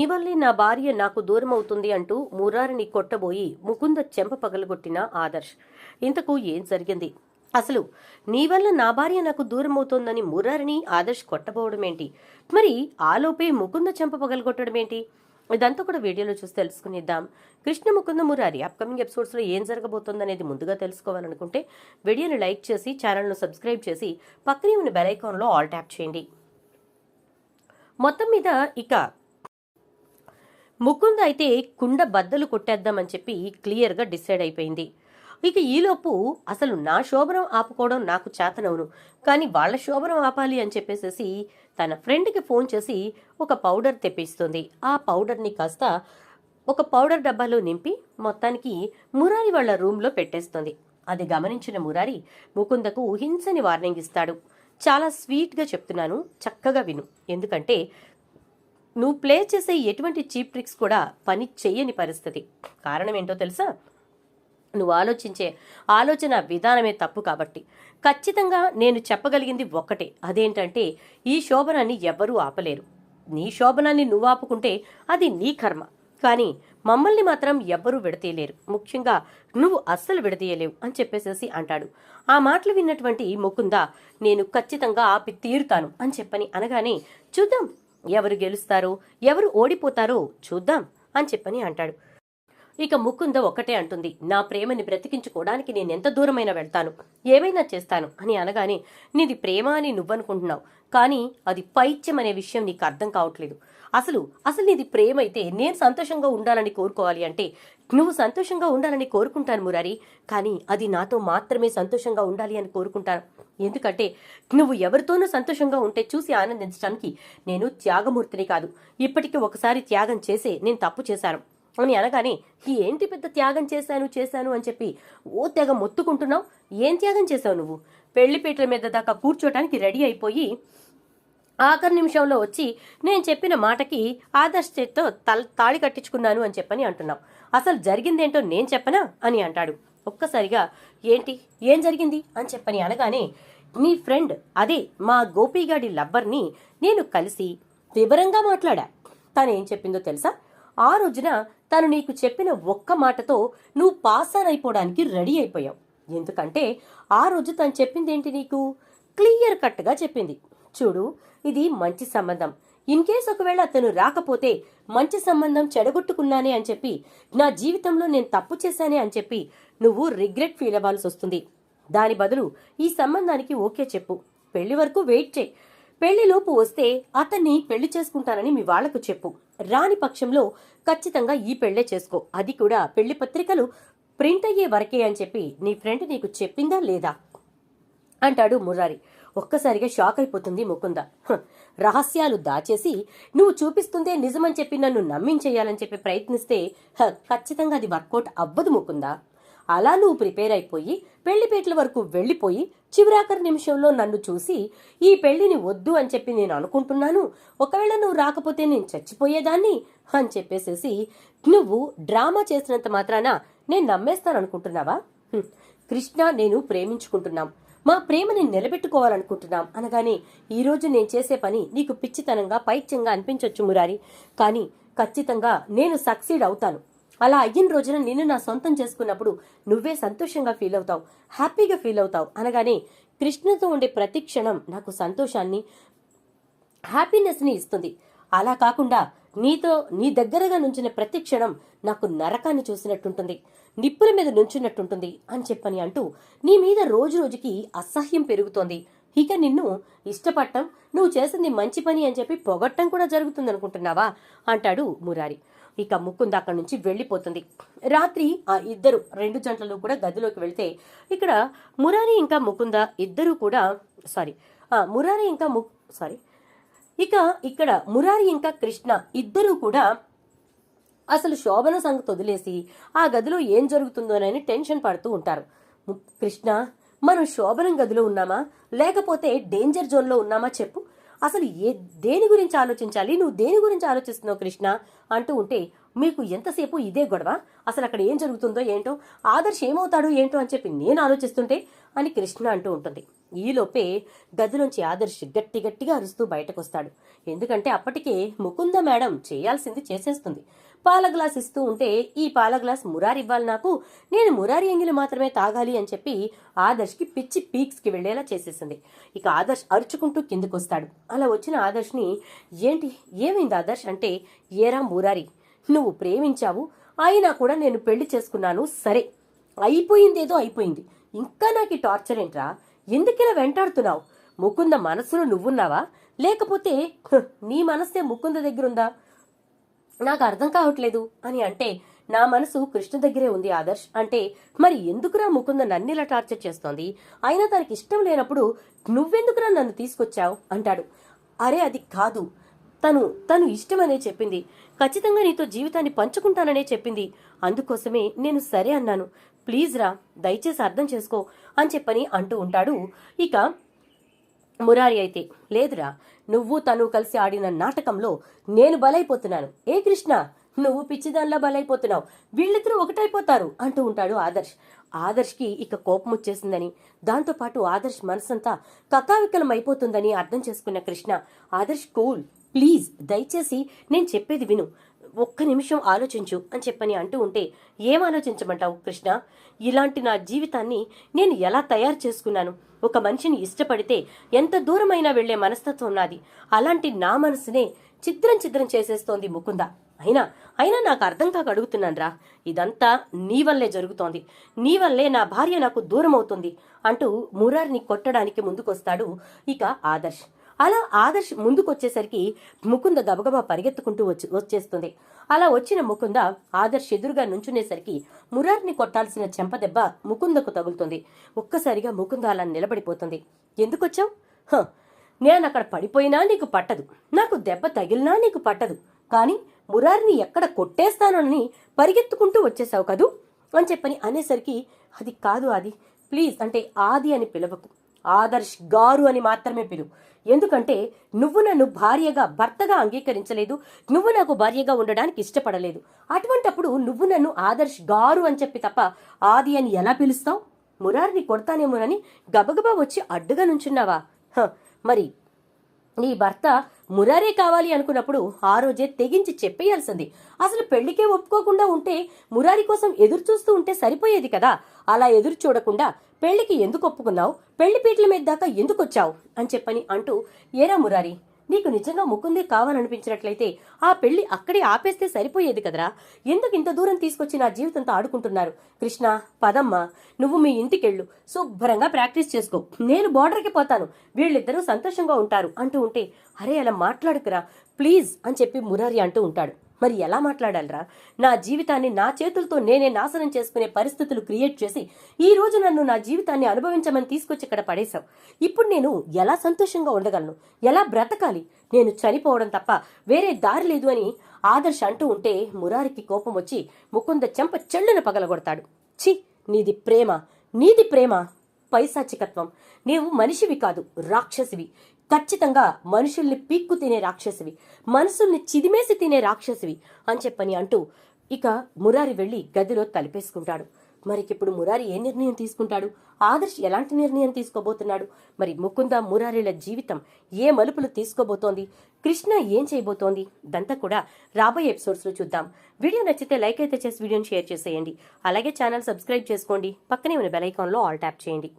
నీ వల్లే నా భార్య నాకు దూరం అవుతుంది అంటూ మురారిని కొట్టబోయి ముకుంద చెంప పగలగొట్టిన ఆదర్శ్. ఇంతకు ఏం జరిగింది? అసలు నీ వల్ల నా భార్య నాకు దూరం అవుతోందని మురారిని ఆదర్శ్ కొట్టబోవడమేంటి? మరి ఆలోపే ముకుంద చెంప పగలగొట్టడమేంటి? ఇదంతా కూడా వీడియోలో చూసి తెలుసుకునిద్దాం. కృష్ణ ముకుంద మురారి అప్కమింగ్ ఎపిసోడ్స్లో ఏం జరగబోతోందనేది ముందుగా తెలుసుకోవాలనుకుంటే వీడియోని లైక్ చేసి ఛానల్ను సబ్స్క్రైబ్ చేసి పక్కనే ఉన్న బెల్ ఐకాన్లో ఆల్ ట్యాప్ చేయండి. మొత్తం మీద ఇక ముకుంద్ అయితే కుండ బద్దలు కొట్టేద్దామని చెప్పి క్లియర్గా డిసైడ్ అయిపోయింది. ఇక ఈలోపు అసలు నా శోభనం ఆపుకోవడం నాకు చేతనవును. కానీ వాళ్ళ శోభనం ఆపాలి అని చెప్పేసేసి తన ఫ్రెండ్కి ఫోన్ చేసి ఒక పౌడర్ తెప్పిస్తుంది. ఆ పౌడర్ని కాస్త ఒక పౌడర్ డబ్బాలో నింపి మొత్తానికి మురారి వాళ్ళ రూమ్లో పెట్టేస్తుంది. అది గమనించిన మురారి ముకుందకు హింసని వార్నింగ్ ఇస్తాడు. చాలా స్వీట్గా చెప్తున్నాను చక్కగా విను. ఎందుకంటే నువ్వు ప్లే చేసే ఎటువంటి చీప్ ట్రిక్స్ కూడా పని చెయ్యని పరిస్థితి. కారణం ఏంటో తెలుసా? నువ్వు ఆలోచించే ఆలోచన విధానమే తప్పు కాబట్టి. ఖచ్చితంగా నేను చెప్పగలిగింది ఒక్కటే. అదేంటంటే ఈ శోభనాన్ని ఎవ్వరూ ఆపలేరు. నీ శోభనాన్ని నువ్వు ఆపుకుంటే అది నీ కర్మ. కానీ మమ్మల్ని మాత్రం ఎవ్వరూ విడతీయలేరు. ముఖ్యంగా నువ్వు అస్సలు విడతీయలేవు అని చెప్పేసేసి అంటాడు. ఆ మాటలు విన్నటువంటి ముకుంద నేను ఖచ్చితంగా ఆపి తీరుతాను అని చెప్పని అనగానే చూద్దాం ఎవరు గెలుస్తారో ఎవరు ఓడిపోతారో చూద్దాం అని చెప్పని అంటాడు. ఇక ముకుంద ఒక్కటే అంటుంది నా ప్రేమని బ్రతికించుకోవడానికి నేను ఎంత దూరమైనా వెళ్తాను ఏమైనా చేస్తాను అని అనగానే నీది ప్రేమ అని నువ్వనుకుంటున్నావు కానీ అది పైత్యం అనే విషయం నీకు అర్థం కావట్లేదు. అసలు అసలు నీది ప్రేమ అయితే నేను సంతోషంగా ఉండాలని కోరుకోవాలి అంటే నువ్వు సంతోషంగా ఉండాలని కోరుకుంటాను మురారి కానీ అది నాతో మాత్రమే సంతోషంగా ఉండాలి అని కోరుకుంటాను. ఎందుకంటే నువ్వు ఎవరితోనూ సంతోషంగా ఉంటే చూసి ఆనందించడానికి నేను త్యాగమూర్తిని కాదు. ఇప్పటికీ ఒకసారి త్యాగం చేసే నేను తప్పు చేశాను. అని అనగానే ఏంటి పెద్ద త్యాగం చేశాను చేశాను అని చెప్పి ఓ తెగ మొత్తుకుంటున్నావు? ఏం త్యాగం చేశావు నువ్వు? పెళ్ళిపీటల మీద దాకా కూర్చోటానికి రెడీ అయిపోయి ఆఖరి నిమిషంలో వచ్చి నేను చెప్పిన మాటకి ఆదర్శ్ చేత్తో తల తాళి కట్టించుకున్నాను అని చెప్పని అంటున్నావు అసలు జరిగిందేంటో నేను చెప్పనా? అని అంటాడు. ఒక్కసారిగా ఏంటి? ఏం జరిగింది? అని చెప్పని అనగానే నీ ఫ్రెండ్ అదే మా గోపిగాడి లవ్వర్ని నేను కలిసి వివరంగా మాట్లాడా. తను ఏం చెప్పిందో తెలుసా? ఆ రోజున తను నీకు చెప్పిన ఒక్క మాటతో నువ్వు పాస్ ఆన్ అయిపోవడానికి రెడీ అయిపోయావు. ఎందుకంటే ఆ రోజు తను చెప్పిందేంటి నీకు? క్లియర్ కట్గా చెప్పింది. చూడు ఇది మంచి సంబంధం. ఇన్ కేస్ ఒకవేళ అతను రాకపోతే మంచి సంబంధం చెడగొట్టుకున్నానే అని చెప్పి నా జీవితంలో నేను తప్పు చేశానే అని చెప్పి నువ్వు రిగ్రెట్ ఫీల్ అవ్వాల్సి వస్తుంది. దాని బదులు ఈ సంబంధానికి ఓకే చెప్పు. పెళ్ళి వరకు వెయిట్ చేయి. పెళ్ళిలోపు వస్తే అతన్ని పెళ్ళి చేసుకుంటానని మీ వాళ్ళకు చెప్పు. రాని పక్షంలో ఖచ్చితంగా ఈ పెళ్ళే చేసుకో. అది కూడా పెళ్ళి పత్రికలు ప్రింట్ అయ్యే వరకే అని చెప్పి నీ ఫ్రెండ్ నీకు చెప్పిందా లేదా? అంటాడు మురారి. ఒక్కసారిగా షాక్ అయిపోతుంది ముకుంద. రహస్యాలు దాచేసి నువ్వు చూపిస్తుందే నిజమని చెప్పి నన్ను నమ్మించేయాలని చెప్పి ప్రయత్నిస్తే ఖచ్చితంగా అది వర్కౌట్ అవ్వదు ముకుందా. అలా నువ్వు ప్రిపేర్ అయిపోయి పెళ్ళిపేటల వరకు వెళ్ళిపోయి చివరాఖరి నిమిషంలో నన్ను చూసి ఈ పెళ్ళిని వద్దు అని చెప్పి నేను అనుకుంటున్నాను. ఒకవేళ నువ్వు రాకపోతే నేను చచ్చిపోయేదాన్ని అని చెప్పేసేసి నువ్వు డ్రామా చేసినంత మాత్రాన నేను నమ్మేస్తాను అనుకుంటున్నావా కృష్ణ నేను ప్రేమించుకుంటున్నాం. మా ప్రేమని నిలబెట్టుకోవాలనుకుంటున్నాం అనగానే ఈ రోజు నేను చేసే పని నీకు పిచ్చితనంగా పైత్యంగా అనిపించవచ్చు మురారి. కానీ ఖచ్చితంగా నేను సక్సీడ్ అవుతాను. అలా అయిన రోజున నిన్ను నా సొంతం చేసుకున్నప్పుడు నువ్వే సంతోషంగా ఫీల్ అవుతావు హ్యాపీగా ఫీల్ అవుతావు అనగానే కృష్ణతో ఉండే ప్రతి క్షణం నాకు సంతోషాన్ని హ్యాపీనెస్ని ఇస్తుంది. అలా కాకుండా నీతో నీ దగ్గరగా నుంచిన ప్రతి క్షణం నాకు నరకాన్ని చూసినట్టుంటుంది. నిప్పుల మీద నుంచున్నట్టుంటుంది అని చెప్పని అంటూ నీ మీద రోజు రోజుకి అసహ్యం పెరుగుతోంది. ఇక నిన్ను ఇష్టపడటం నువ్వు చేసింది మంచి పని అని చెప్పి పొగట్టం కూడా జరుగుతుంది అనుకుంటున్నావా? అంటాడు మురారి. ఇక ముకుంద అక్కడి నుంచి వెళ్ళిపోతుంది. రాత్రి ఆ ఇద్దరు రెండు జంటలు కూడా గదిలోకి వెళ్తే ఇక్కడ మురారి ఇంకా ముకుంద ఇద్దరు కూడా సారీ మురారి ఇంకా ము సారీ ఇక ఇక్కడ మురారి ఇంకా కృష్ణ ఇద్దరూ కూడా అసలు శోభన సంగతి వదిలేసి ఆ గదిలో ఏం జరుగుతుందోనని టెన్షన్ పడుతూ ఉంటారు. కృష్ణ మనం శోభనం గదిలో ఉన్నామా? లేకపోతే డేంజర్ జోన్లో ఉన్నామా చెప్పు. అసలు ఏ దేని గురించి ఆలోచించాలి? నువ్వు దేని గురించి ఆలోచిస్తున్నావు కృష్ణ? అంటూ ఉంటే మీకు ఎంతసేపు ఇదే గొడవ? అసలు అక్కడ ఏం జరుగుతుందో ఏంటో? ఆదర్శ్ ఏమవుతాడు ఏంటో? అని చెప్పి నేను ఆలోచిస్తుంటే అని కృష్ణ అంటూ ఉంటుంది. ఈలోపే గదిలోంచి ఆదర్శ్ గట్టి గట్టిగా అరుస్తూ బయటకు వస్తాడు ఎందుకంటే అప్పటికే ముకుంద మేడం చేయాల్సింది చేసేస్తుంది. పాల గ్లాస్ ఇస్తూ ఉంటే ఈ పాల గ్లాస్ మురారి ఇవ్వాలి నాకు. నేను మురారి ఎంగిలి మాత్రమే తాగాలి అని చెప్పి ఆదర్శ్కి పిచ్చి పీక్స్కి వెళ్ళేలా చేసేసింది. ఇక ఆదర్శ్ అరుచుకుంటూ కిందకొస్తాడు. అలా వచ్చిన ఆదర్శ్ని ఏంటి ఏమైంది ఆదర్శ్? అంటే ఏరా మురారి నువ్వు ప్రేమించావు. అయినా కూడా నేను పెళ్ళి చేసుకున్నాను. సరే అయిపోయిందేదో అయిపోయింది. ఇంకా నాకు ఈ టార్చర్ ఏంట్రా? ఎందుకిలా వెంటాడుతున్నావు? ముకుంద మనసులో నువ్వున్నావా? లేకపోతే నీ మనసే ముకుంద దగ్గరుందా? నాకు అర్థం కావట్లేదు అని అంటే నా మనసు కృష్ణ దగ్గరే ఉంది ఆదర్శ్. అంటే మరి ఎందుకురా ముకుంద నన్నిలా టార్చర్ చేస్తోంది? అయినా తనకి ఇష్టం లేనప్పుడు నువ్వెందుకురా నన్ను తీసుకొచ్చావు? అంటాడు. అరే అది కాదు. తను తను ఇష్టమనే చెప్పింది. ఖచ్చితంగా నీతో జీవితాన్ని పంచుకుంటాననే చెప్పింది. అందుకోసమే నేను సరే అన్నాను. ప్లీజ్ రా దయచేసి అర్థం చేసుకో అని చెప్పని అంటూ ఉంటాడు. ఇక మురారి అయితే లేదురా. నువ్వు తను కలిసి ఆడిన నాటకంలో నేను బలైపోతున్నాను. ఏ కృష్ణ? నువ్వు పిచ్చిదానిలా బలైపోతున్నావు. వీళ్ళిద్దరూ ఒకటైపోతారు అంటూ ఉంటాడు ఆదర్శ్. ఆదర్శ్కి ఇక కోపం వచ్చేసిందని దాంతోపాటు ఆదర్శ్ మనసంతా కకావికలం అయిపోతుందని అర్థం చేసుకున్న కృష్ణ ఆదర్శ్ కూల్. ప్లీజ్ దయచేసి నేను చెప్పేది విను. ఒక్క నిమిషం ఆలోచించు అని చెప్పని అంటూ ఉంటే ఏం ఆలోచించమంటావు కృష్ణ? ఇలాంటి నా జీవితాన్ని నేను ఎలా తయారు చేసుకున్నాను? ఒక మనిషిని ఇష్టపడితే ఎంత దూరమైనా వెళ్ళే మనస్తత్వం నాది. అలాంటి నా మనసునే చిద్రం చిద్రం చేసేస్తోంది ముకుంద. అయినా అయినా నాకు అర్థం కాక అడుగుతున్నానురా ఇదంతా నీ వల్లే జరుగుతోంది. నీ వల్లే నా భార్య నాకు దూరం అవుతుంది అంటూ మురారిని కొట్టడానికి ముందుకొస్తాడు ఇక ఆదర్శ్. అలా ఆదర్శ్ ముందుకొచ్చేసరికి ముకుంద గబగబా పరిగెత్తుకుంటూ వచ్చి వచ్చేస్తుంది. అలా వచ్చిన ముకుంద ఆదర్శ్ ఎదురుగా నుంచునేసరికి మురార్ని కొట్టాల్సిన చెంపదెబ్బ ముకుందకు తగులుతుంది. ఒక్కసారిగా ముకుంద అలా నిలబడిపోతుంది. ఎందుకొచ్చావు? హ, నేను అక్కడ పడిపోయినా నీకు పట్టదు. నాకు దెబ్బ తగిలినా నీకు పట్టదు. కానీ మురారిని ఎక్కడ కొట్టేస్తానని పరిగెత్తుకుంటూ వచ్చేసావు కదూ? అని చెప్పని అనేసరికి అది కాదు అది ప్లీజ్ అంటే ఆది అని పిలవకు. ఆదర్శ్ గారు అని మాత్రమే పిలువు ఎందుకంటే నువ్వు నన్ను భార్యగా భర్తగా అంగీకరించలేదు. నువ్వు నాకు భార్యగా ఉండడానికి ఇష్టపడలేదు. అటువంటప్పుడు నువ్వు నన్ను ఆదర్శ్ గారు అని చెప్పి తప్ప ఆది అని ఎలా పిలుస్తావు? మురారిని కొడతానేమోనని గబగబా వచ్చి అడ్డుగా నుంచున్నావా? మరి నీ భర్త మురారే కావాలి అనుకున్నప్పుడు ఆ రోజే తెగించి చెప్పేయాల్సింది. అసలు పెళ్ళికే ఒప్పుకోకుండా ఉంటే మురారి కోసం ఎదురు చూస్తూ ఉంటే సరిపోయేది కదా? అలా ఎదురు చూడకుండా పెళ్ళికి ఎందుకు ఒప్పుకున్నావు? పెళ్ళి పీటల మీద దాకా ఎందుకు వచ్చావు? అని చెప్పని అంటూ ఏరా మురారి నీకు నిజంగా ముకుందే కావాలనిపించినట్లయితే ఆ పెళ్ళి అక్కడే ఆపేస్తే సరిపోయేది కదరా? ఎందుకు ఇంత దూరం తీసుకొచ్చి నా జీవితంతో ఆడుకుంటున్నారు? కృష్ణ పదమ్మ నువ్వు మీ ఇంటికెళ్ళు. శుభ్రంగా ప్రాక్టీస్ చేసుకో. నేను బోర్డర్కి పోతాను. వీళ్ళిద్దరూ సంతోషంగా ఉంటారు అంటూ ఉంటే అరే అలా మాట్లాడుకురా. ప్లీజ్ అని చెప్పి మురారి అంటూ ఉంటాడు. మరి ఎలా మాట్లాడాలరా? నా జీవితాన్ని నా చేతులతో నేనే నాశనం చేసుకునే పరిస్థితులు క్రియేట్ చేసి ఈ రోజు నన్ను నా జీవితాన్ని అనుభవించమని తీసుకొచ్చి ఇక్కడ పడేశావు. ఇప్పుడు నేను ఎలా సంతోషంగా ఉండగలను? ఎలా బ్రతకాలి? నేను చనిపోవడం తప్ప వేరే దారి లేదు అని ఆదర్శ్ అంటూ ఉంటే మురారికి కోపం వచ్చి ముకుంద చెంప చెళ్ళున పగలగొడతాడు. ఛీ నీది ప్రేమ. నీది ప్రేమ. పైశాచికత్వం. నీవు మనిషివి కాదు రాక్షసివి. ఖచ్చితంగా మనుషుల్ని పీక్కు తినే రాక్షసివి. మనసుల్ని చిదిమేసి తినే రాక్షసివి అని చెప్పని అంటూ ఇక మురారి వెళ్ళి గదిలో తలిపేసుకుంటాడు. మరికిప్పుడు మురారి ఏ నిర్ణయం తీసుకుంటాడు? ఆదర్శ్ ఎలాంటి నిర్ణయం తీసుకోబోతున్నాడు? మరి ముకుంద మురారిల జీవితం ఏ మలుపులు తీసుకోబోతోంది? కృష్ణ ఏం చేయబోతోంది? దంతా కూడా రాబోయే ఎపిసోడ్స్లో చూద్దాం. వీడియో నచ్చితే లైక్ అయితే చేసి వీడియోని షేర్ చేసేయండి. అలాగే ఛానల్ సబ్స్క్రైబ్ చేసుకోండి. పక్కనే ఉన్న బెల్ ఐకాన్లో ఆల్ ట్యాప్ చేయండి.